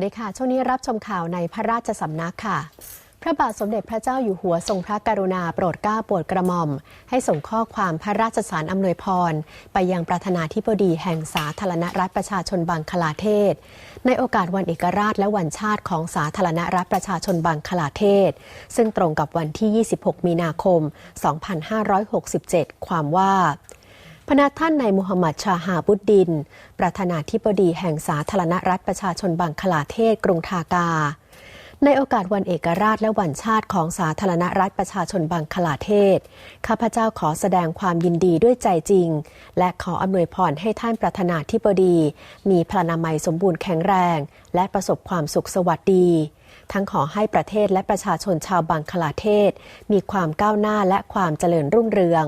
วัสดีค่ะ ช่วงนี้รับชมข่าวในพระราชสำนักค่ะ พระบาทสมเด็จพระเจ้าอยู่หัวทรงพระกรุณาโปรดเกล้าโปรดกระหม่อม ให้ส่งข้อความพระราชสารอำนวยพร ไปยังประธานาธิบดีแห่งสาธารณรัฐประชาชนบังคลาเทศ ในโอกาสวันเอกราชและวันชาติของสาธารณรัฐประชาชนบังคลาเทศ ซึ่งตรงกับวันที่ 26 มีนาคม 2567 ความว่า พระนาท่านนายมูฮัมหมัดชาฮาบุดดิน ประธานาธิบดีแห่งสาธารณรัฐประชาชนบังคลาเทศกรุงทากา ในโอกาสวันเอกราชและวันชาติของสาธารณรัฐประชาชนบังคลาเทศ ข้าพเจ้าขอแสดงความยินดีด้วยใจจริง และขออำนวยพรให้ท่านประธานาธิบดี มีพลานามัยสมบูรณ์แข็งแรง และประสบความสุขสวัสดีทั้งขอให้ประเทศและประชาชนชาวบังคลาเทศ มีความก้าวหน้าและความเจริญรุ่งเรือง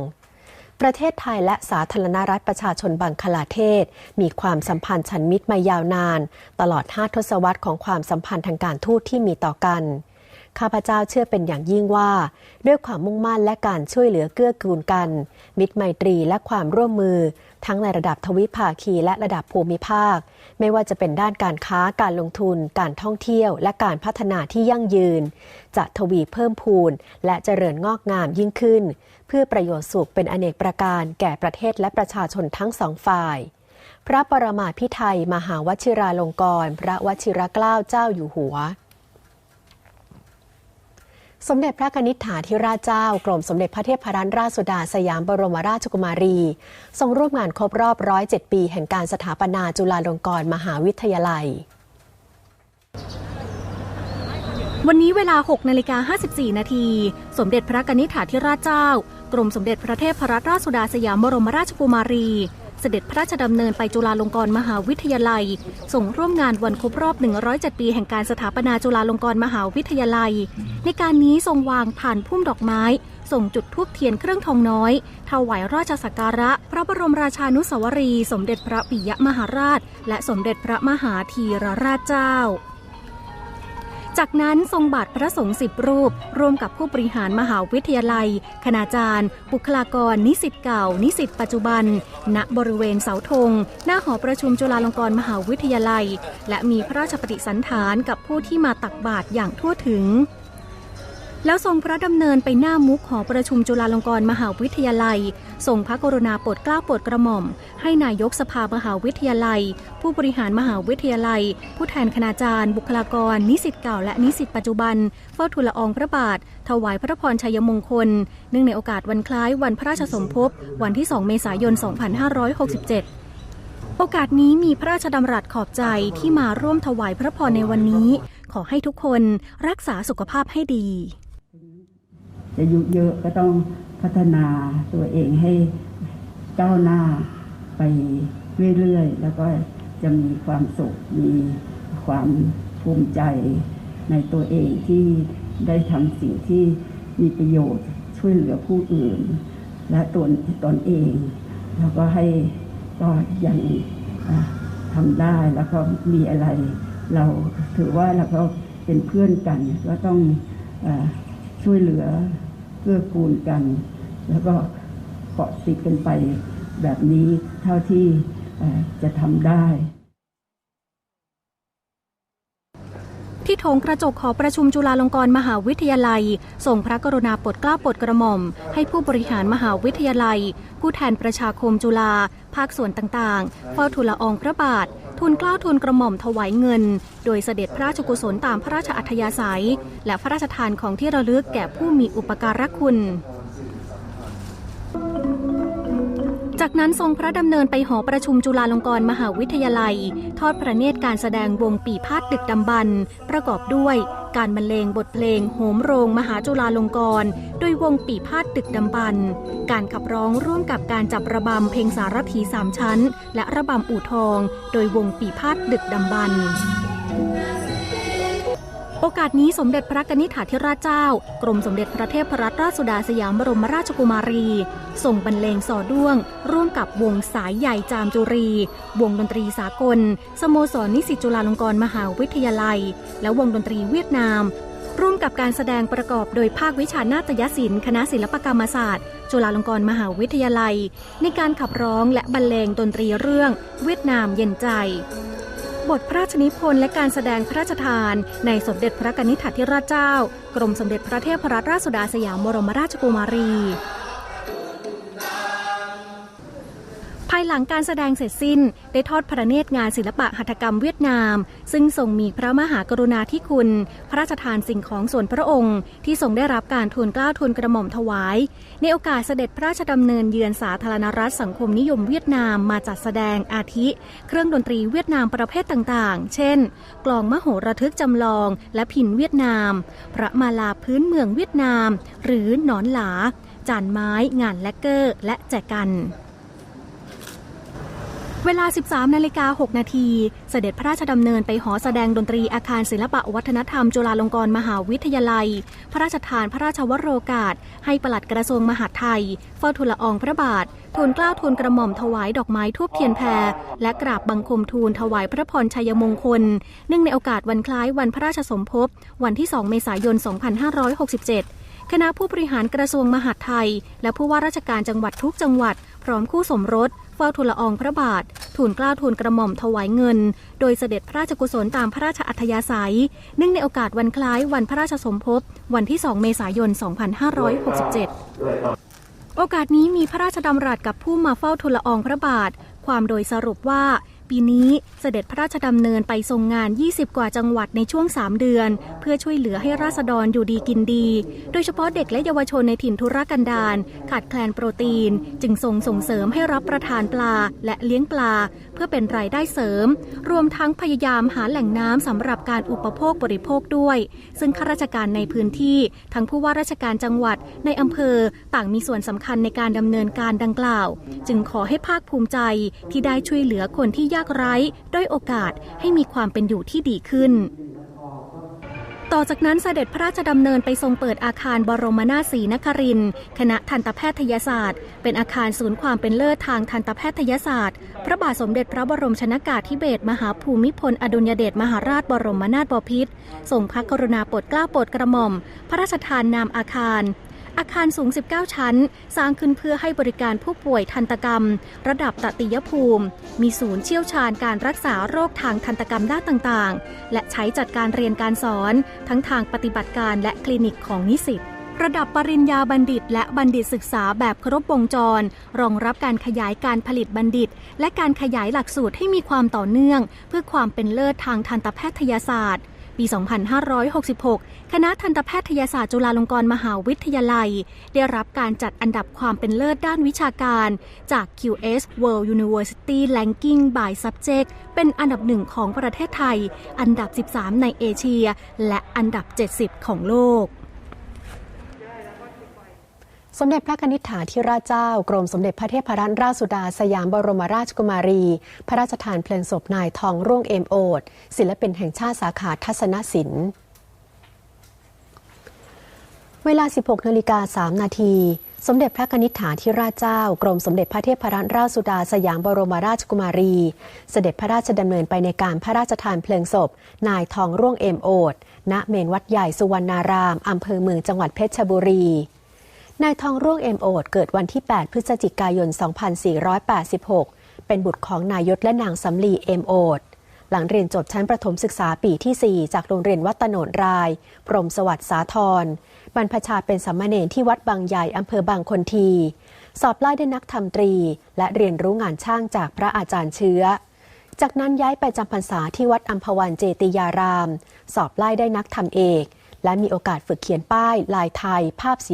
ประเทศไทยและสาธารณรัฐประชาชนบังคลาเทศ มีความสัมพันธ์ชันมิตรมายาวนาน ตลอด 5 ทศวรรษของความสัมพันธ์ทางการทูตที่มีต่อกัน ข้าพเจ้าเชื่อเป็นอย่างยิ่งว่า ด้วยความมุ่งมั่นและการช่วยเหลือเกื้อกูลกัน มิตรไมตรีและความร่วมมือ ทั้งในระดับทวิภาคีและระดับภูมิภาค ไม่ว่าจะเป็นด้านการค้าการลงทุน การท่องเที่ยว และการพัฒนาที่ยั่งยืน จะทวีเพิ่มพูน และเจริญงอกงามยิ่งขึ้น เพื่อประโยชน์สุขเป็นอเนกประการแก่ประเทศและประชาชนทั้งสองฝ่ายพระปรมาภิไธยมหาวชิราลงกรณพระวชิรเกล้าเจ้าอยู่หัว สมเด็จพระกนิษฐาธิราชเจ้ากรมสมเด็จพระเทพรัตนราชสุดาสยามบรมราชกุมารี ทรงร่วมงานครบรอบ107ปีแห่งการสถาปนาจุฬาลงกรณ์มหาวิทยาลัย วันนี้เวลา 6นาฬิกา54 นาที สมเด็จพระกนิษฐาธิราชเจ้า กรมสมเด็จพระเทพรัตนราชสุดาสยามบรมราชกุมารี เสด็จพระราชดำเนินไปจุฬาลงกรณ์มหาวิทยาลัย ส่งร่วมงานวันครบรอบ 107 ปีแห่งการสถาปนาจุฬาลงกรณ์มหาวิทยาลัย ในการนี้ทรงวางผ่านพุ่มดอกไม้ ส่งจุดทูบเทียนเครื่องทองน้อยถวายราชสักการะ พระบรมราชานุสาวรีย์สมเด็จพระปิยมหาราช และสมเด็จพระมหาธีรราชเจ้า จากนั้นทรงบาทพระสงฆ์สิบรูป ร่วมกับผู้บริหารมหาวิทยาลัย คณาจารย์ บุคลากร นิสิตเก่า นิสิตปัจจุบัน ณ บริเวณเสาธง หน้าหอประชุมจุฬาลงกรณ์มหาวิทยาลัย และมีพระราชปฏิสันถานกับผู้ที่มาตักบาตรอย่างทั่วถึง แล้วทรงพระดำเนินไปหน้ามุกหอประชุมจุฬาลงกรณ์มหาวิทยาลัย ทรงพระกรุณาโปรดเกล้าโปรดกระหม่อม ให้นายกสภามหาวิทยาลัย ผู้บริหารมหาวิทยาลัย ผู้แทนคณาจารย์ บุคลากร นิสิตเก่าและนิสิตปัจจุบัน เฝ้าทูลละอองพระบาท ถวายพระพรชัยมงคล เนื่องในโอกาสวันคล้ายวันพระราชสมภพวันที่ 2 เมษายน 2567โอกาสนี้มีพระราชดำรัสขอบใจที่มาร่วมถวายพระพรในวันนี้ ขอให้ทุกคนรักษาสุขภาพให้ดี อายุเยอะก็ต้องพัฒนาตัวเองให้ก้าวหน้าไปเรื่อยๆ แล้วก็จะมีความสุข มีความภูมิใจในตัวเองที่ได้ทำสิ่งที่มีประโยชน์ช่วยเหลือผู้อื่น และตนตนเอง แล้วก็ให้ก็ยังทำได้แล้วก็มีอะไร เราถือว่าเราก็เป็นเพื่อนกันก็ต้องอ ช่วยเหลือเกื้อกูลกัน แล้วก็เกาะติดกันไปแบบนี้เท่าที่จะทำได้ที่โถงกระจกหอประชุมจุฬาลงกรณ์มหาวิทยาลัย ส่งพระกรุณาปรดเกล้าปรดกระหม่อม ให้ผู้บริหารมหาวิทยาลัย ผู้แทนประชาคมจุฬาภาคส่วนต่างๆ เฝ้าทูลละอองพระบาท ทูลเกล้าทูลกระหม่อมถวายเงิน โดยเสด็จพระราชกุศลตามพระราชอัธยาศัย และพระราชทานของที่ระลึกแก่ผู้มีอุปการะคุณ จากนั้นทรงพระดำเนินไปหอประชุมจุฬาลงกรณ์มหาวิทยาลัย ทอดพระเนตรการแสดงวงปีพาดดึกดำบรรประกอบด้วย การบรรเลงบทเพลงโหมโรงมหาจุฬาลงกรณ์โดยวงปีพาดดึกดำบรรการขับร้องร่วมกับการจับระบำเพลงสารถีสามชั้น และระบำอู่ทอง โดยวงปีพาดดึกดำบรร โอกาสนี้สมเด็จพระกนิษฐาธิราชเจ้า กรมสมเด็จพระเทพรัตนราชสุดาสยามบรมราชกุมารีส่งบรรเลงสอด้วง ร่วมกับวงสายใหญ่จามจุรี วงดนตรีสากล สโมสรนิสิตจุฬาลงกรณ์มหาวิทยาลัย และวงดนตรีเวียดนาม ร่วมกับการแสดงประกอบโดยภาควิชานาฏยศิลป์คณะศิลปกรรมศาสตร์ จุฬาลงกรณ์มหาวิทยาลัย ในการขับร้องและบรรเลงดนตรีเรื่อง เวียดนามเย็นใจ บทพระราชนิพนธ์และการแสดงพระราชทาน ในสมเด็จพระกนิษฐาธิราชเจ้า กรมสมเด็จพระเทพรัตนราชสุดาสยามบรมราชกุมารี ภายหลังการแสดงเสร็จสิ้น ได้ทอดพระเนตรงานศิลปะหัตถกรรมเวียดนาม ซึ่งทรงมีพระมหากรุณาธิคุณ พระราชทานสิ่งของส่วนพระองค์ ที่ทรงได้รับการทูลเกล้าทูลกระหม่อมถวาย ในโอกาสเสด็จพระราชดำเนินเยือนสาธารณรัฐสังคมนิยมเวียดนามมาจัดแสดงอาทิ เครื่องดนตรีเวียดนามประเภทต่างๆ เช่น กลองมโหระทึกจำลองและพินเวียดนาม พระมาลาพื้นเมืองเวียดนาม หรือหนอนหลา จานไม้ งานแลกเกอร์ และแจกัน เวลา 13 นาฬิกา 6 นาที เสด็จพระราชดำเนินไปหอแสดงดนตรีอาคารศิลปะวัฒนธรรม จุฬาลงกรณ์มหาวิทยาลัย พระราชทานพระราชวโรกาส ให้ปลัดกระทรวงมหาดไทย เฝ้าทูลละอองพระบาท ทูลกล้าทูลกระหม่อมถวายดอกไม้ทูบเทียนแพร และกราบบังคมทูลถวายพระพรชัยมงคล เนื่องในโอกาสวันคล้ายวันพระราชสมภพ วันที่ 2 เมษายน 2567คณะผู้บริหารกระทรวงมหาดไทย และผู้ว่าราชการจังหวัดทุกจังหวัด พร้อมคู่สมรส ฝ้าทูลละอองพระบาท ทูลกล้าทูลกระหม่อมถวายเงิน โดยเสด็จพระราชกุศลตามพระราชอัธยาศัย เนื่องในโอกาสวันคล้ายวันพระราชสมภพ วันที่ 2 เมษายน 2567 โอกาสนี้มีพระราชดำรัสกับผู้มาเฝ้าทูลละอองพระบาท ความโดยสรุปว่า ปีนี้เสด็จพระราชดำเนินไปทรงงาน 20 กว่าจังหวัดในช่วง 3 เดือน เพื่อช่วยเหลือให้ราษฎรอยู่ดีกินดี โดยเฉพาะเด็กและเยาวชนในถิ่นทุรกันดารขาดแคลนโปรตีน จึงทรงส่งเสริมให้รับประทานปลาและเลี้ยงปลา เพื่อเป็นรายได้เสริม รวมทั้งพยายามหาแหล่งน้ำสำหรับการอุปโภคบริโภคด้วย ซึ่งข้าราชการในพื้นที่ ทั้งผู้ว่าราชการจังหวัดในอำเภอต่างมีส่วนสำคัญในการดำเนินการดังกล่าว จึงขอให้ภาคภูมิใจที่ได้ช่วยเหลือคนที่ยากไร้ด้วยโอกาสให้มีความเป็นอยู่ที่ดีขึ้น ต่อจากนั้นเสด็จพระราชดำเนินไปทรงเปิดอาคารบรมนาศรีนครินคณะทันตแพทยศาสตร์ เป็นอาคารศูนย์ความเป็นเลิศทางทันตแพทยศาสตร์ พระบาทสมเด็จพระบรมชนากาธิเบศรมหาภูมิพลอดุลยเดชมหาราชบรมนาถบพิตรทรงพระกรุณาโปรดเกล้าโปรดกระหม่อม พระราชทานนามอาคาร อาคารสูง 19 ชั้น สร้างขึ้นเพื่อให้บริการผู้ป่วยทันตกรรม ระดับตติยภูมิ มีศูนย์เชี่ยวชาญการรักษาโรคทางทันตกรรมด้านต่างๆ และใช้จัดการเรียนการสอน ทั้งทางปฏิบัติการและคลินิกของนิสิตระดับปริญญาบัณฑิต และบัณฑิตศึกษาแบบครบวงจร รองรับการขยายการผลิตบัณฑิต และการขยายหลักสูตรให้มีความต่อเนื่อง เพื่อความเป็นเลิศทางทันตแพทยศาสตร์ ปี 2566 คณะทันตแพทยศาสตร์จุฬาลงกรณ์มหาวิทยาลัย ได้รับการจัดอันดับความเป็นเลิศด้านวิชาการจาก QS World University Ranking by Subject เป็นอันดับหนึ่งของประเทศไทย อันดับ 13 ในเอเชีย และอันดับ 70 ของโลก สมเด็จพระนิษฐาธิราชเจ้า กรมสมเด็จพระเทพรัตนราชสุดาสยามบรมราชกุมารี พระราชทานเพลิงศพนายทองร่วงเอมโอดศิลปินแห่งชาติสาขาทัศนศิลป์ เวลา 16นาฬิกา3นาทีสมเด็จพระนิษฐาธิราชเจ้า กรมสมเด็จพระเทพรัตนราชสุดาสยามบรมราชกุมารี เสด็จพระราชดำเนินไปในการพระราชทานเพลิงศพ นายทองร่วงเอมโอดณเมนวัดใหญ่สุวรรณารามอำเภอเมืองจังหวัดเพชรบุรี นายทองร่วงเอ็มโอดเกิดวันที่ 8 พฤศจิกายน 2486 เป็นบุตรของนายศและนางสำลีเอ็มโอดหลังเรียนจบชั้นประถมศึกษาปีที่ 4 จากโรงเรียนวัดตโนนราย พรมสวัสดิ์สาธรบรรพชาเป็นสัมมาเนรที่วัดบางใหญ่อำเภอบางคนที สอบไล่ได้นักธรรมตรี และเรียนรู้งานช่างจากพระอาจารย์เชื้อ จากนั้นย้ายไปจำพรรษาที่วัดอัมพวันเจติยาราม สอบไล่ได้นักธรรมเอก และมีโอกาสฝึกเขียนป้าย ลายไทย ภาพสี